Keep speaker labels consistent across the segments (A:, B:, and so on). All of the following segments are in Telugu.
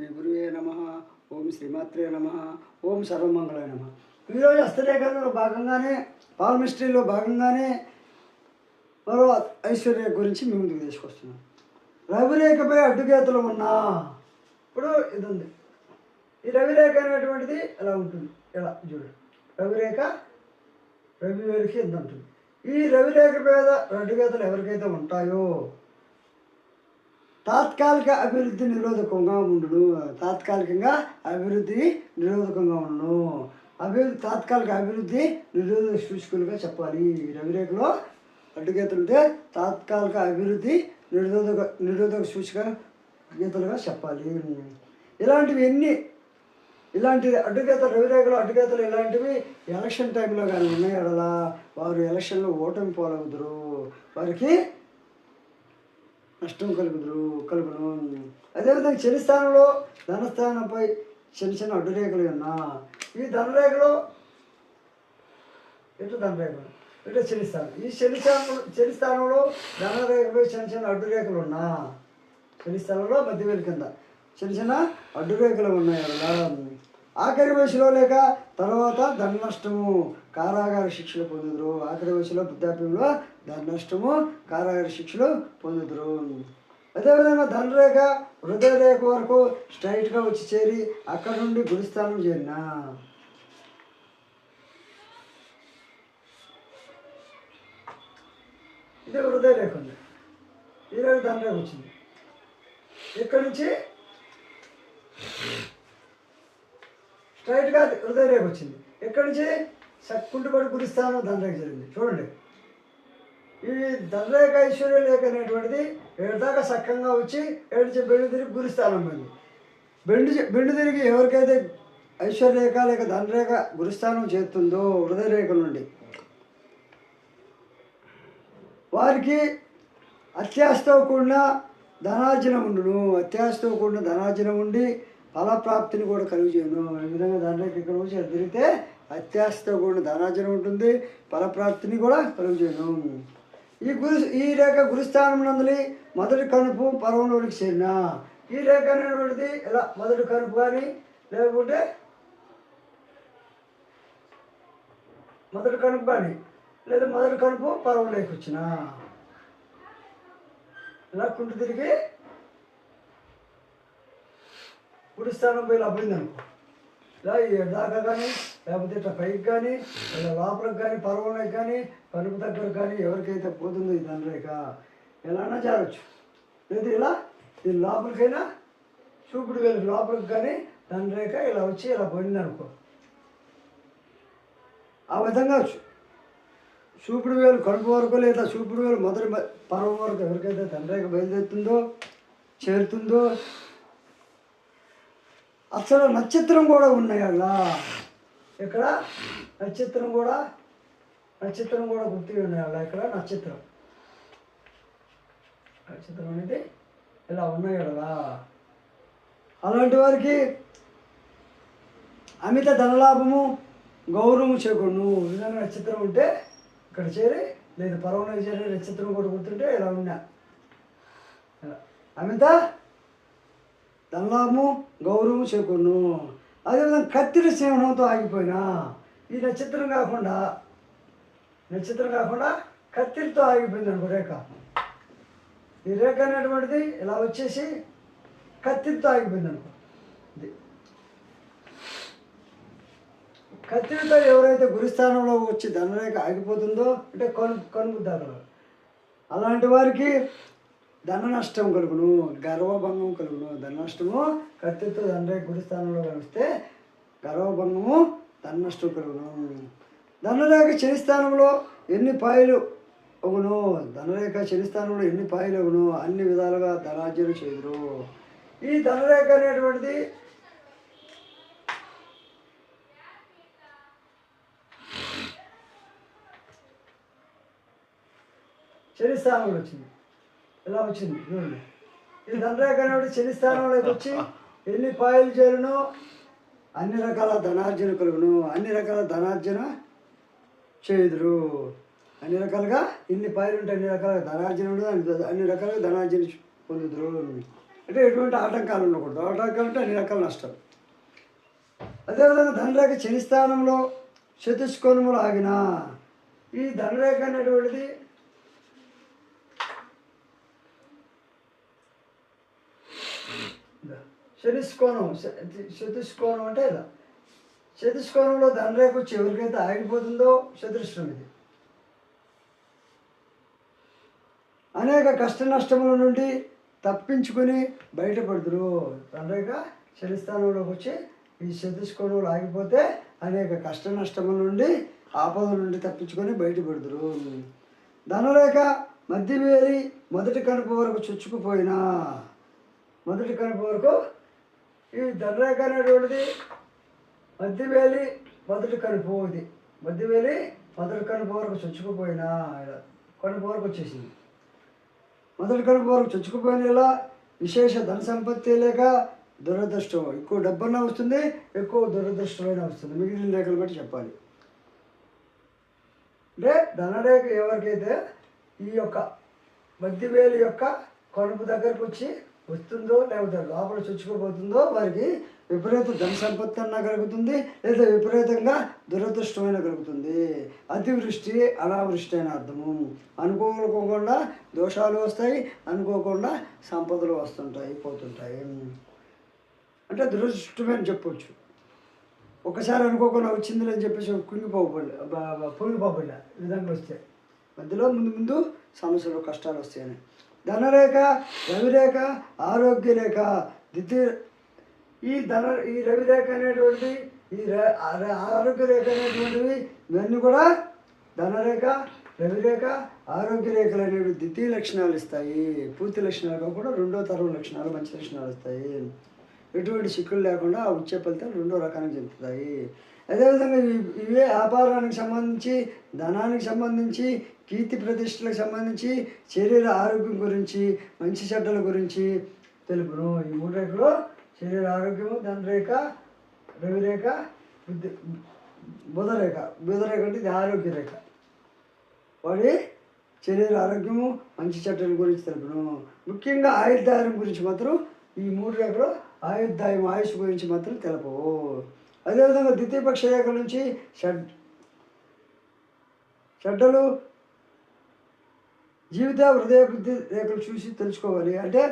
A: శ్రీ గురువే నమ. ఓం శ్రీమాత్రే నమ. ఓం సర్వమంగళ నమ. ఈరోజు హస్తరేఖలో భాగంగానే పాల్మిస్ట్రీలో భాగంగానే మరో ఐశ్వర్య గురించి మీ ముందుకు తీసుకొస్తున్నాం. రవిరేఖపై అడ్డుగేతలు ఉన్నా ఇప్పుడు ఇది ఉంది ఈ రవిరేఖ అనేటువంటిది ఎలా ఉంటుంది? ఎలా? చూడండి. రవిరేఖ రవి వేలికి ఇది ఉంటుంది? ఈ రవిరేఖ మీద అడ్డుగేతలు ఎవరికైతే ఉంటాయో తాత్కాలిక అభివృద్ధి నిరోధకంగా ఉండును. తాత్కాలికంగా అభివృద్ధి నిరోధకంగా ఉండును. అభివృద్ధి తాత్కాలిక అభివృద్ధి నిరోధక సూచికలుగా చెప్పాలి. రవిరేఖలో అడ్డుగీతలుంటే తాత్కాలిక అభివృద్ధి నిరోధక నిరోధక సూచిక గీతలుగా చెప్పాలి. ఇలాంటివి ఎన్ని ఇలాంటి అడ్డుగీత రవిరేఖలు అడ్డుగేతలు ఇలాంటివి ఎలక్షన్ టైంలో కానీ ఉన్నాయి? అలా వారు ఎలక్షన్లో ఓటమి పాలవుదురు. వారికి నష్టం కలుగుదురు కలుగును అదేవిధంగా శని స్థానంలో ధనస్థానంపై చిన్న చిన్న అడ్డురేఖలు ఉన్నా ఈ ధనరేఖలో ఇటు ధనరేఖలు? ఇటు శని స్థానం ఈ శని స్థానంలో శని స్థానంలో ధనరేఖపై చిన్న చిన్న అడ్డురేఖలు ఉన్నా? శని స్థానంలో మధ్యవేలు కింద చిన్న చిన్న అడ్డురేఖలు ఉన్నాయి అలా. ఆఖరి వయసులో లేక తర్వాత ధన నష్టము కారాగార శిక్షలు పొందుదురు. ఆఖరి వయసులో వృద్ధాప్యంలో దాని నష్టము కారాగార శిక్షలు పొందుతురు అదేవిధంగా ధనరేఖ హృదయ రేఖ వరకు స్ట్రైట్గా వచ్చి చేరి అక్కడ నుండి గురుస్థానం చేరిన. ఇది హృదయ రేఖ ఉంది ఈరోజు ధనరేఖ వచ్చింది. ఇక్కడ నుంచి స్ట్రైట్గా హృదయ రేఖ వచ్చింది. ఎక్కడి నుంచి సక్కుంటుపడి గురిస్థానం ధనరేఖ జరిగింది. చూడండి. ఈ ధనరేఖ ఐశ్వర్య లేఖ అనేటువంటిది ఏడుదాకా సక్కంగా వచ్చి ఏడు బెండు తిరిగి గురిస్థానం పోయింది బెండు బెండు తిరిగి ఎవరికైతే ఐశ్వర్యరేఖ లేక ధనరేఖ గురుస్థానం చేస్తుందో హృదయరేఖ నుండి. వారికి అత్యాశతో కూడిన ధనార్జన ఉండును. అత్యాశతో కూడిన ధనార్జన ఉండి ఫలప్రాప్తిని కూడా కలుగుచేయను ఈ విధంగా దండరేఖ ఇక్కడ వచ్చి తిరిగితే అత్యాశతో కూడిన ధనార్జన ఉంటుంది ఫలప్రాప్తిని కూడా కలుగుచేయను ఈ గురు ఈ రేఖ గురుస్థానం నందులి మొదటి కనుపు పర్వంలోనికి చేరిన. ఈ రేఖ అనేటువంటిది ఇలా మొదటి కనుపు కానీ లేకుంటే మొదటి కనుపు కానీ లేదా మొదటి కనుపు పర్వంలోకి వచ్చిన. ఇలా కుంటు తిరిగి గురుస్థానం పోయి ఇలా పోయింది అనుకో ఇలా దాకా కానీ లేకపోతే ఇట్లా పైకి కానీ ఇలా లోపలికి కానీ పర్వంలోకి కానీ కనుపు దగ్గర కానీ ఎవరికైతే పోతుందో ఈ తండ్రిక ఎలానా చేరొచ్చు లేదా ఇలా ఇది లోపలికైనా చూపుడు వెళ్ళి లోపలికి కానీ తండ్రిక ఇలా వచ్చి ఇలా పోయింది అనుకో. ఆ విధంగా చూపుడు వేలు కడుపు వరకు లేదా చూపుడు వేలు మొదటి పర్వం వరకు ఎవరికైతే తండ్రిక బయలుదేరుతుందో చేరుతుందో అసలు నక్షత్రం కూడా ఉన్నాయి అలా ఇక్కడ నక్షత్రం కూడా నక్షత్రం కూడా గుర్తు ఉన్నాయి ఇక్కడ నక్షత్రం. నక్షత్రం అనేది ఇలా ఉన్నాయి కదా. అలాంటి వారికి అమిత ధనలాభము గౌరవము చేకూడను విధంగా నక్షత్రం ఉంటే ఇక్కడ చేరి లేదు పర్వలో చేరి నక్షత్రం కూడా గుర్తుంటే ఇలా ఉన్నా. అమిత ధనలాభము గౌరవము చేకూడను అదేవిధంగా కత్తిరి సేవనంతో ఆగిపోయినా ఈ నక్షత్రం కాకుండా నక్షత్రం కాకుండా కత్తిరితో ఆగిపోయింది అనుకో రేఖ. ఈ రేఖ అనేటువంటిది ఇలా వచ్చేసి కత్తిరితో ఆగిపోయింది అనుకో. కత్తిరితో ఎవరైతే గురుస్థానంలో వచ్చి ధనరేఖ ఆగిపోతుందో అంటే కను కనుబుద్ధాలు అలాంటి వారికి ధన నష్టం కలుగును గర్వభంగం కలుగును. ధన నష్టము కత్తితో ధనరేఖ గురుస్థానంలో కలిస్తే గర్వభంగము ధన నష్టం కలుగును. ధనరేఖ చరిస్థానంలో ఎన్ని పాయలు అవును? ధనరేఖ చరిస్థానంలో ఎన్ని పాయలు అవును? అన్ని విధాలుగా ధనార్జన చేదురు ఈ ధనరేఖ అనేటువంటిది చరిస్థానంలో వచ్చింది. ఇలా వచ్చింది? చూడండి ఇది ధనరేఖ అనేటువంటి శని స్థానంలోకి వచ్చి ఎన్ని పాయలు చేరును అన్ని రకాల ధనార్జన కలుగును. అన్ని రకాల ధనార్జన చేయుదురు. అన్ని రకాలుగా ఇన్ని పాయలు ఉంటే అన్ని రకాల ధనార్జన ఉండదు. అన్ని అన్ని రకాలుగా ధనార్జన పొందుదురు. అంటే ఎటువంటి ఆటంకాలు ఉండకూడదు. ఆటంకాలు అంటే అన్ని రకాల నష్టాలు అదేవిధంగా ధనరేఖ శని స్థానంలో చతుష్కోణములు ఆగిన ఈ ధనరేఖ అనేటువంటిది శనిస్కోణం చతుష్కోణం అంటే ఇలా చతుష్కోణంలో ధనరేఖ వచ్చి ఎవరికైతే ఆగిపోతుందో చతుష్టం ఇది. అనేక కష్ట నష్టముల నుండి తప్పించుకొని బయటపడుతురు. తండ్రిగా చలిస్థానంలోకి వచ్చి ఈ చతుష్కోణంలో ఆగిపోతే అనేక కష్ట నష్టముల నుండి ఆపదల నుండి తప్పించుకొని బయటపడుతురు. ధనరేఖ మధ్యవేలి మొదటి కనుపు వరకు చొచ్చుకుపోయినా మొదటి కనుపు వరకు ఈ ధనరేఖ అనేటువంటిది మధ్యవేలి మొదటి కనుపు ఇది మధ్యవేలి మొదటి కనుపు వరకు చొచ్చుకుపోయినా ఇలా కనుపు వరకు వచ్చేసింది. మొదటి కనుపు వరకు చొచ్చుకుపోయిన ఇలా విశేష ధన సంపత్తి లేక దురదృష్టం. ఎక్కువ డబ్బన్నా వస్తుంది ఎక్కువ దురదృష్టమైన వస్తుంది. మిగిలిన రేఖలు బట్టి చెప్పాలి. అంటే ధనరేఖ ఎవరికైతే ఈ యొక్క మధ్యవేలు యొక్క కడుపు దగ్గరకు వచ్చి వస్తుందో లేకపోతే లోపల చొచ్చుకోబోతుందో వారికి విపరీత ధన సంపత్తి అన్నా కలుగుతుంది లేదా విపరీతంగా దురదృష్టమైన కలుగుతుంది. అతివృష్టి అనావృష్టి అని అర్థము. అనుకోకుండా దోషాలు వస్తాయి అనుకోకుండా సంపదలు వస్తుంటాయి పోతుంటాయి. అంటే దురదృష్టమైన చెప్పవచ్చు ఒకసారి అనుకోకుండా వచ్చింది అని చెప్పేసి కుంగిపోబడి పొంగిపోబడి విధంగా వస్తాయి మధ్యలో ముందు ముందు సమస్యలు కష్టాలు వస్తాయని. ధనరేఖ రవిరేఖ ఆరోగ్య రేఖ ద్వితీయ ఈ ధన ఈ రవిరేఖ అనేటువంటి ఈ రే- ఆరోగ్య రేఖ అనేటువంటివి ఇవన్నీ కూడా ధనరేఖ రవిరేఖ ఆరోగ్య రేఖలు అనేవి ద్వితీయ లక్షణాలు ఇస్తాయి. పూర్తి లక్షణాలు కాకుండా రెండో తరం లక్షణాలు మంచి లక్షణాలు ఇస్తాయి. ఎటువంటి చిక్కులు లేకుండా ఆ వచ్చే ఫలితాలు రెండో రకానికి చెందుతాయి. అదేవిధంగా ఇవి- ఇవే వ్యాపారానికి సంబంధించి ధనానికి సంబంధించి కీర్తి ప్రతిష్టలకు సంబంధించి శరీర ఆరోగ్యం గురించి మంచి చెడ్డల గురించి తెలుపును. ఈ మూడు రేఖలు శరీర ఆరోగ్యము ధనరేఖ రవిరేఖ బుద్ధి బుధరేఖ. బుధరేఖ అంటే ఇది ఆరోగ్య రేఖ. వాడి శరీర ఆరోగ్యము మంచి చెడ్డల గురించి తెలుపును. ముఖ్యంగా ఆయుర్దాయం గురించి మాత్రం ఈ మూడు రేఖలు ఆయుర్దాయం ఆయుష్ గురించి మాత్రం తెలపవు. అదేవిధంగా ద్వితీయ పక్ష రేఖ నుంచి షడ్ చెడ్డలు జీవిత హృదయ బుద్ధి రేఖలు చూసి తెలుసుకోవాలి. అంటే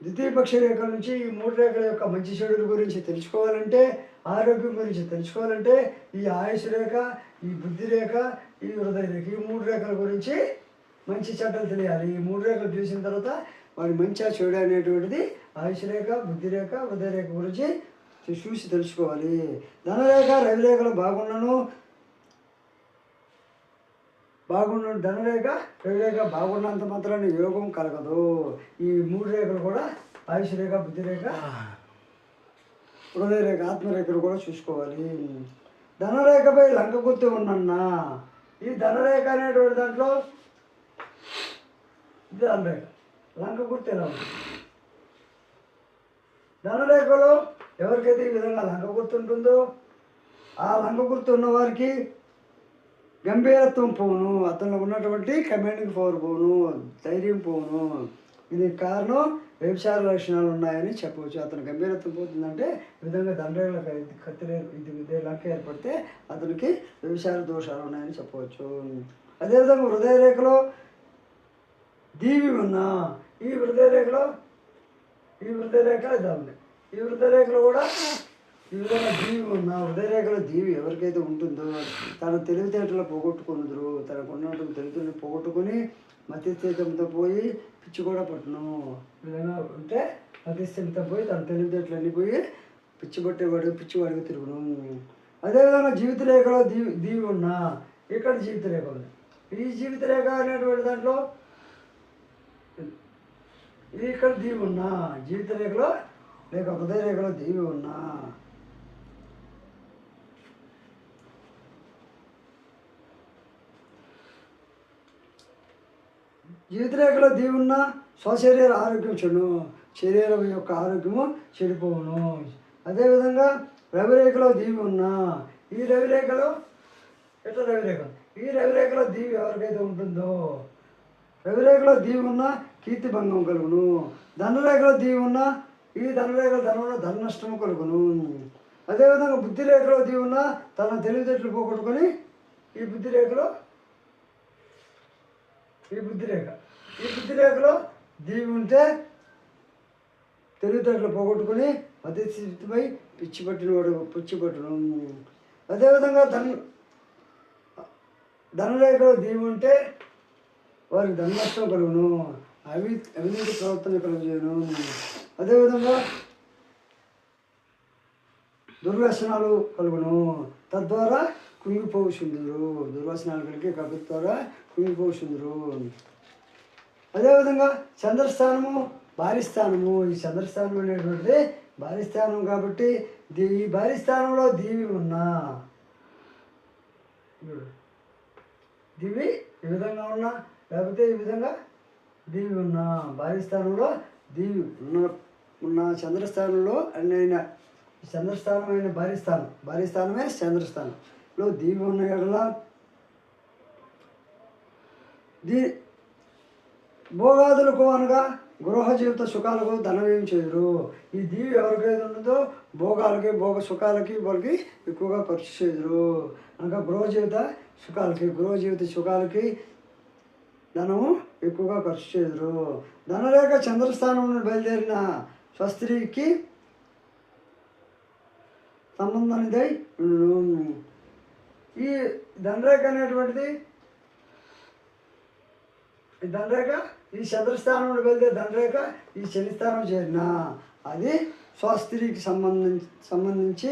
A: ద్వితీయపక్ష రేఖల నుంచి ఈ మూడు రేఖల యొక్క మంచి చెడుల గురించి తెలుసుకోవాలంటే ఆరోగ్యం గురించి తెలుసుకోవాలంటే ఈ ఆయుష్ రేఖ ఈ బుద్ధి రేఖ ఈ హృదయ రేఖ ఈ మూడు రేఖల గురించి మంచి చెడ్డలు తెలియాలి. ఈ మూడు రేఖలు చూసిన తర్వాత వాడి మంచిగా చెడు అనేటువంటిది ఆయుష్ రేఖ బుద్ధి రేఖ హృదయ రేఖ గురించి చూసి తెలుసుకోవాలి. ధనరేఖ రవిరేఖలు బాగున్నాను బాగున్న ధనరేఖ రవిరేఖ బాగున్నంత మాత్రాన్ని యోగం కలగదు. ఈ మూడు రేఖలు కూడా ఆయుష్ రేఖ బుద్ధి రేఖ హృదయ రేఖ ఆత్మరేఖలు కూడా చూసుకోవాలి. ధనరేఖపై లంక గుర్తు ఉన్నన్నా ఈ ధనరేఖ అనేటువంటి దాంట్లో ధనరేఖ. లంక గుర్తు ఎలా ఉంది? ధనరేఖలో ఎవరికైతే ఈ విధంగా లంక గుర్తు ఉంటుందో ఆ లంక గుర్తు ఉన్న వారికి గంభీరత్వం పోను అతనిలో ఉన్నటువంటి కమాండింగ్ పవర్ పోను ధైర్యం పోను ఇది కారణం వ్యభిచార లక్షణాలు ఉన్నాయని చెప్పవచ్చు. అతను గంభీరత్వం పోతుందంటే ఈ విధంగా దండరేఖల కత్తిరే ఇది ఇదే లంక ఏర్పడితే అతనికి వ్యభిచార దోషాలు ఉన్నాయని చెప్పవచ్చు. అదేవిధంగా హృదయ రేఖలో దీవి ఉన్నా ఈ హృదయ రేఖలో ఈ హృదయ రేఖ ఇదా ఉంది. ఈ హృదయ రేఖలో కూడా ఇందులో దీవి ఉన్న హృదయరేఖలో దీవి ఎవరికైతే ఉంటుందో తన తెలివితేటలు పోగొట్టుకునుదురు. తనకు ఉన్నటువంటి తెలివితేటలు పోగొట్టుకుని మతిస్థితంతో పోయి పిచ్చి కూడా పట్టును. ఏదైనా ఉంటే మతిస్థితంతో పోయి తన తెలివితేటలు అన్నీ పోయి పిచ్చి పట్టేవాడు పిచ్చివాడికి తిరుగును. అదేవిధంగా జీవిత రేఖలో దీవి దీవి ఉన్నా ఇక్కడ జీవిత రేఖ ఉంది. ఈ జీవిత రేఖ అనేటువంటి దాంట్లో ఇక్కడ దీవి ఉన్నా జీవిత రేఖలో లేక హృదయ రేఖలో దీవి ఉన్నా జీవితరేఖలో దీవున్న స్వశరీర ఆరోగ్యం చెడు. శరీరం యొక్క ఆరోగ్యము చెడిపోవును. అదేవిధంగా రవిరేఖలో దీవి ఉన్న ఈ రవిరేఖలో ఎట్లా రవిరేఖ? ఈ రవిరేఖలో దీవి ఎవరికైతే ఉంటుందో? రవిరేఖలో దీవి ఉన్న కీర్తి భంగం కలుగును. ధనరేఖలో దీవి ఉన్న ఈ ధనరేఖలో ధనంలో ధన నష్టము కలుగును. అదేవిధంగా బుద్ధి రేఖలో దీవి ఉన్న తన తెలివితేటలు పోగొట్టుకొని ఈ బుద్ధిరేఖలో ఈ బుద్ధిరేఖ ఈ బుద్ధిరేఖలో దీవి ఉంటే తెలివితేటలు పోగొట్టుకుని అతి స్థితిపై పిచ్చి పట్టినవాడు అదేవిధంగా ధన ధనరేఖలో దీవి ఉంటే వారికి ధన నష్టం కలుగును. అవి అవినీతి ప్రవర్తన కలుగును అదేవిధంగా దుర్వ్యసనాలు కలుగును. తద్వారా కుంగిపోవుచుందురు దుర్వ్యసనాలు కలిగి కవి ద్వారా అదేవిధంగా చంద్రస్థానము భారీస్థానము. ఈ చంద్రస్థానం అనేటువంటిది భారీస్థానం కాబట్టి దీ ఈ భారీ స్థానంలో దీవి ఉన్నా. దివి ఈ విధంగా ఉన్నా లేకపోతే ఈ విధంగా దీవి ఉన్నా. భారీస్థానంలో దీవి ఉన్న ఉన్న చంద్రస్థానంలో అన్నైన చంద్రస్థానమైన భారీ స్థానం భారీ స్థానమే లో దీవి ఉన్న ఎడల దీ భోగాదులకు అనగా గృహ జీవిత సుఖాలకు ధనవ్యయం చేయరు. ఈ దీవి ఎవరికైతే ఉన్నదో భోగాలకి భోగ సుఖాలకి వాళ్ళకి ఎక్కువగా ఖర్చు చేయరు. అనగా గృహ జీవిత సుఖాలకి గృహ జీవిత సుఖాలకి ధనము ఎక్కువగా ఖర్చు చేయరు. ధనరేఖ చంద్రస్థానం నుండి బయలుదేరిన స్వస్త్రీకి సంబంధం అనేది ఈ ధనరేఖ అనేటువంటిది ఈ ధనరేఖ ఈ చంద్రస్థానం నుండి వెళ్తే ధనరేఖ ఈ శనిస్థానం చేరిన. అది స్వస్త్రీకి సంబంధించి సంబంధించి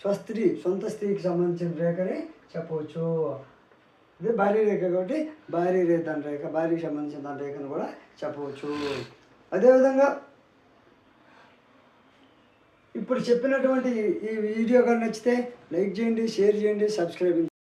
A: స్వస్త్రీ సొంత స్త్రీకి సంబంధించిన రేఖని చెప్పవచ్చు. ఇది భారీ రేఖ కాబట్టి భారీ రే ధనరేఖ భార్యకి సంబంధించిన ధన రేఖను కూడా చెప్పవచ్చు. అదేవిధంగా ఇప్పుడు చెప్పినటువంటి ఈ- వీడియో కానీ నచ్చితే లైక్ చేయండి షేర్ చేయండి సబ్స్క్రైబ్